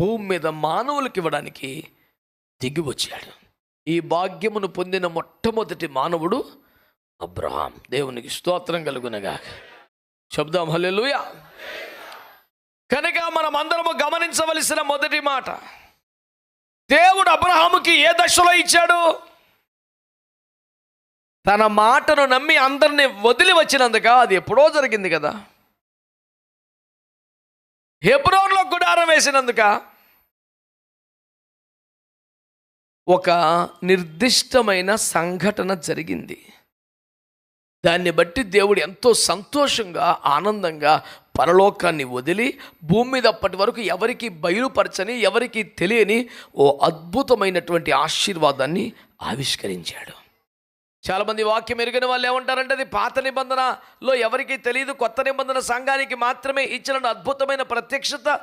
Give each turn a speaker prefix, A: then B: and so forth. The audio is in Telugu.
A: భూమి మీద మానవులకు ఇవ్వడానికి దిగి వచ్చాడు. ఈ భాగ్యమును పొందిన మొట్టమొదటి మానవుడు అబ్రహాం. దేవునికి స్తోత్రం కలుగునగా శబ్దం హల్లెలూయ. కనుక మనం అందరము గమనించవలసిన మొదటి మాట దేవుడు అబ్రహాముకి ఏ దశలో ఇచ్చాడు? తన మాటను నమ్మి అందరిని వదిలి వచ్చినందుక? అది ఎప్పుడో జరిగింది కదా. హెబ్రోన్లో గుడారం వేసినందుక? ఒక నిర్దిష్టమైన సంఘటన జరిగింది. దాన్ని బట్టి దేవుడు ఎంతో సంతోషంగా ఆనందంగా పరలోకాన్ని వదిలి భూమి మీద అప్పటి వరకు ఎవరికి బయలుపరచని ఎవరికి తెలియని ఓ అద్భుతమైనటువంటి ఆశీర్వాదాన్ని ఆవిష్కరించాడు. చాలామంది వాక్యం ఎరిగిన వాళ్ళు ఏమంటారంటే అది పాత నిబంధనలో ఎవరికీ తెలియదు కొత్త నిబంధన సంఘానికి మాత్రమే ఇచ్చిన అద్భుతమైన ప్రత్యక్షత